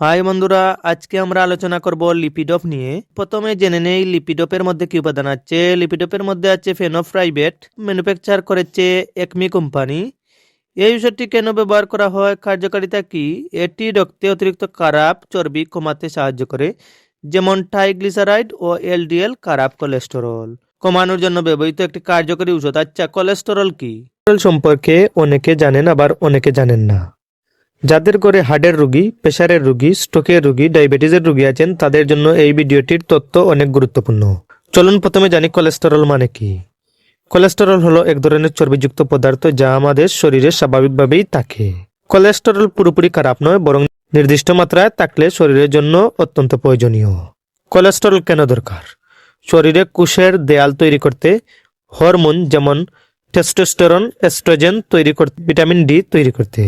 High বন্ধুরা, আজকে আমরা আলোচনা করব লিপিডপ নিয়ে। প্রথমে জেনে নেই লিপিডপের মধ্যে কি উপাদান আছে। লিপিডপের মধ্যে আছে ফেনোফ্রাইবেট, ম্যানুফ্যাকচার করেছে একমি কোম্পানি। এই ওষুধটি কেন ব্যবহার করা হয়, কার্যকারিতা কি? এটি রক্তে অতিরিক্ত খারাপ চর্বি কমাতে সাহায্য করে, যেমন ট্রাইগ্লিসারাইড ও এলডিএল খারাপ কোলেস্টেরল। কমানোর জন্য ব্যবহৃত একটি কার্যকরী ওষুধ আচ্ছা কোলেস্টেরল কি? সম্পর্কে অনেকে জানেন, আবার অনেকে জানেন না। যাদের ঘরে হার্টের রোগী প্রেশারের রোগী, স্ট্রোকের রোগী, ডায়াবেটিসের রোগী আছেন, তাদের জন্য এই ভিডিওটির তথ্য অনেক গুরুত্বপূর্ণ। চলুন প্রথমে জানি কোলেস্টেরল মানে কি। কোলেস্টেরল হলো এক ধরনের চর্বিযুক্ত পদার্থ যা আমাদের শরীরে স্বাভাবিকভাবেই থাকে। কোলেস্টেরল পুরোপুরি খারাপ নয়, বরং নির্দিষ্ট মাত্রায় থাকলে শরীরের জন্য অত্যন্ত প্রয়োজনীয়। কোলেস্টেরল কেন দরকার? শরীরে কুশের দেয়াল তৈরি করতে হরমোন যেমন টেস্টোস্টেরন, এস্ট্রোজেন তৈরি করতে, ভিটামিন ডি তৈরি করতে।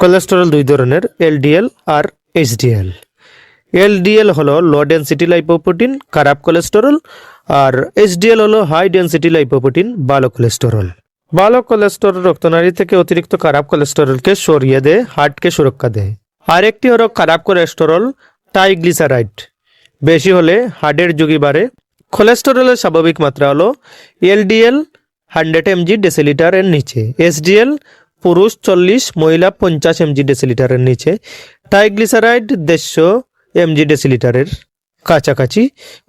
কোলেস্টেরল দুই ধরনের এলডিএল আর এইচডিএল এলডিএল হলো লো ডেন্সিটি লাইপোপ্রোটিন খারাপ কোলেস্টেরল আর এইচডিএল হলো হাই ডেন্সিটি লাইপোপ্রোটিন ভালো কোলেস্টেরল ভালো কোলেস্টেরল রক্তনালী থেকে অতিরিক্ত খারাপ কোলেস্টেরলকে সরিয়ে দেয়, হার্টকে সুরক্ষা দেয়। আরেকটি হলো খারাপ কোলেস্টেরল টাইগ্লিসারাইড বেশি হলে হার্টের ঝুঁকি বাড়ে। কোলেস্টেরলের স্বাভাবিক মাত্রা হলো এলডিএল হান্ড্রেড এমজি ডেসিলিটারের নিচে এসডিএল পুরুষ চল্লিশ, মহিলা পঞ্চাশ এমজি ডেসিলিটারের নিচে। ট্রাইগ্লিসারাইড দেড়শো এমজি ডেসিলিটারের কাছাকাছি।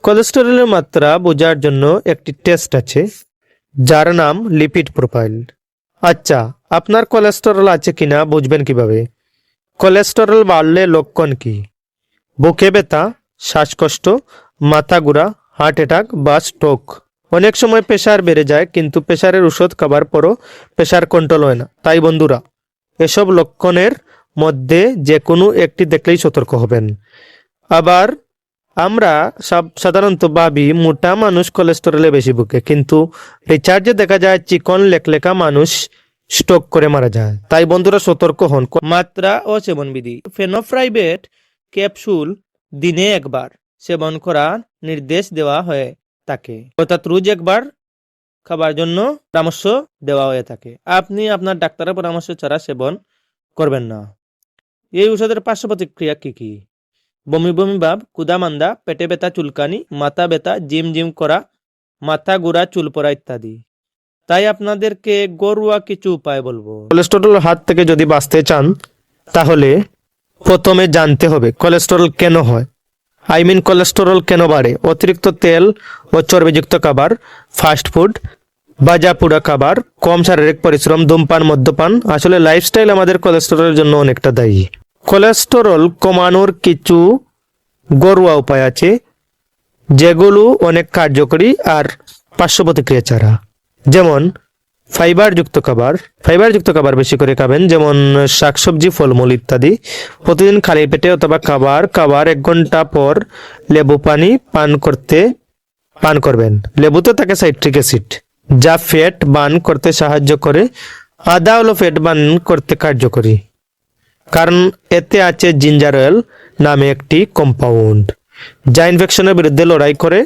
কোলেস্টেরলের মাত্রা বোঝার জন্য একটি টেস্ট আছে, যার নাম লিপিড প্রোফাইল। আচ্ছা আপনার কোলেস্টেরল আছে কিনা বুঝবেন কীভাবে? কোলেস্টেরল বাড়লে লক্ষণ কি? বুকে ব্যথা, শ্বাসকষ্ট, মাথা ঘোরা হার্ট অ্যাটাক বা স্ট্রোক। অনেক সময় প্রেশার বেড়ে যায়, কিন্তু প্রেশারের ওষুধ খাবার পরও প্রেশার কন্ট্রোল হয় না। তাই বন্ধুরা, এসব লক্ষণের মধ্যে যে কোনো একটি দেখলেই সতর্ক হবেন। আবার আমরা সব সাধারণত ভাবি, মোটা মানুষ কোলেস্টেরলে বেশি ভুগে, কিন্তু রিচার্জে দেখা যায় চিকন লেখলেখা মানুষ স্ট্রোক করে মারা যায়। তাই বন্ধুরা, সতর্ক হন। মাত্রা ও সেবনবিধি। ফেনোফ্রাইবেট ক্যাপসুল দিনে একবার সেবন করার নির্দেশ দেওয়া হয়ে। থাকে অর্থাৎ রোজ একবার খাবার জন্য পরামর্শ দেওয়া হয়ে থাকে। আপনি আপনার ডাক্তারের পরামর্শ ছাড়া সেবন করবেন না। এই ওষুধের পার্শ্ব প্রতিক্রিয়া কি কি? বমি বমি ভাব কুদামান্দা পেটে ব্যথা, চুলকানি, মাথা ব্যথা, জিম জিম করা, মাথা গোড়া, চুল পড়া ইত্যাদি। তাই আপনাদেরকে গরুয়া কিছু উপায় বলব। কোলেস্টেরল হাত থেকে যদি বাঁচতে চান, তাহলে প্রথমে জানতে হবে কোলেস্টেরল কেন হয়। আই মিন কোলেস্টেরল কেন বাড়ে? অতিরিক্ত তেল ও চর্বিযুক্ত খাবার ফাস্ট ফুড বাজা পুরা খাবার, কম শারীরিক পরিশ্রম, ধূমপান, মদ্যপান, আসলে লাইফস্টাইল আমাদের কোলেস্টেরলের জন্য অনেকটা দায়ী। কোলেস্টেরল কমানোর কিছু ঘরোয়া উপায় আছে, যেগুলো অনেক কার্যকরী আর পার্শ্ব প্রতিক্রিয়া ছাড়া। যেমন ফাইবারযুক্ত খাবার ফাইবারযুক্ত খাবার বেশি করে খাবেন, যেমন শাকসবজি, ফলমূল ইত্যাদি। প্রতিদিন খালি পেটে অথবা খাবার খাবার এক ঘণ্টা পর লেবু পানি পান করতে, পান করবেন। লেবুতে থাকে সাইট্রিক অ্যাসিড, যা ফ্যাট বার্ন করতে সাহায্য করে, আদা হলো ফ্যাট বার্ন করতে কার্যকরী। কারণ এতে আছে জিঞ্জার অয়েল নামে একটি কম্পাউন্ড, যা ইনফেকশনের বিরুদ্ধে লড়াই করে।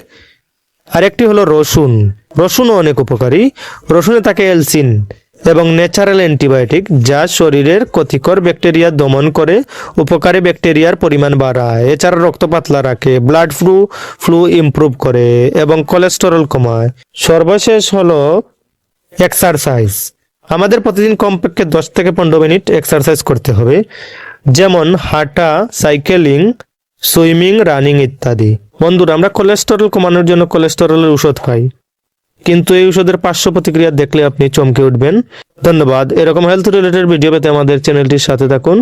আরেকটি হলো রসুন রসুনও অনেক উপকারী। রসুনে থাকে এলসিন এবং ন্যাচারাল অ্যান্টিবায়োটিক যা শরীরের ক্ষতিকর ব্যাকটেরিয়া দমন করে, উপকারী ব্যাকটেরিয়ার পরিমাণ বাড়ায়। এছাড়া রক্ত পাতলা রাখে, ব্লাড ফ্লু ফ্লু ইমপ্রুভ করে এবং কোলেস্টেরল কমায়। সর্বশেষ হলো এক্সারসাইজ। আমাদের প্রতিদিন কমপক্ষে দশ থেকে পনেরো মিনিট এক্সারসাইজ করতে হবে, যেমন হাঁটা, সাইকেলিং, সুইমিং, রানিং ইত্যাদি। বন্ধুরা, আমরা কোলেস্টেরল কমানোর জন্য কোলেস্টেরলের ওষুধ খাই। কিন্তু এই ওষুধের পার্শ্ব প্রতিক্রিয়া দেখলে আপনি চমকে উঠবেন। ধন্যবাদ। এরকম হেলথ রিলেটেড ভিডিও পেতে আমাদের চ্যানেলটির সাথে থাকুন।